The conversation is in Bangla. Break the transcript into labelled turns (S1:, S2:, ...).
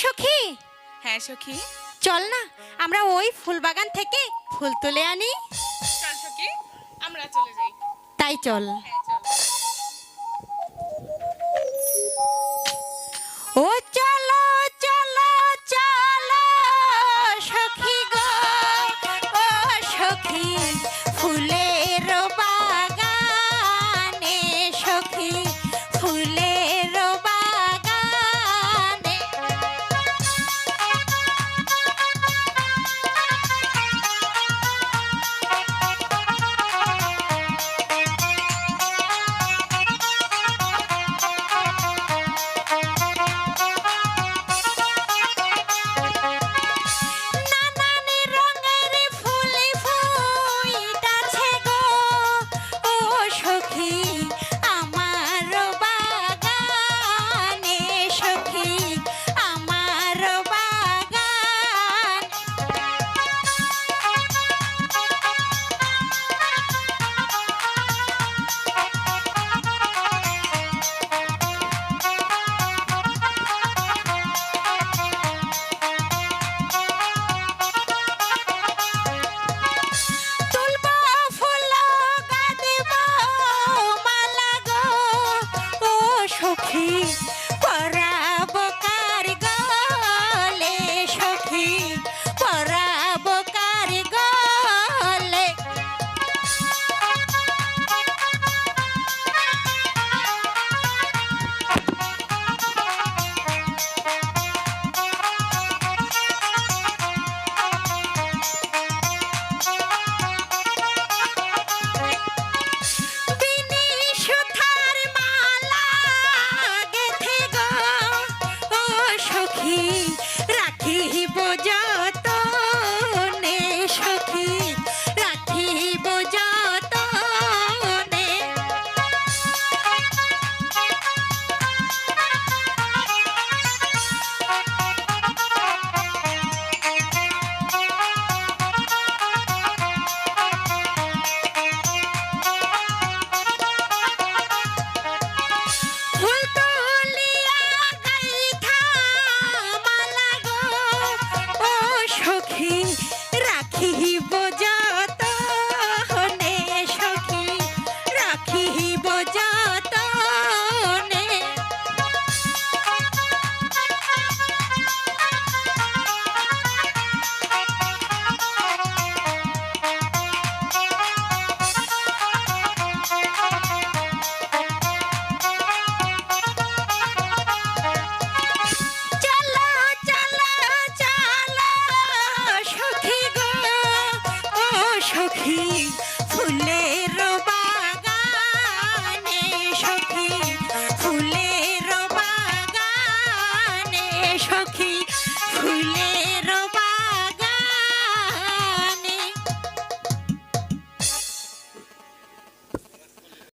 S1: সখি।
S2: হ্যাঁ সখি।
S1: চল না আমরা ওই ফুল বাগান থেকে ফুল তুলে আনি।
S2: চল সখী আমরা চলে যাই।
S1: তাই চল।
S2: হ্যাঁ।
S1: সখী ফুলের বা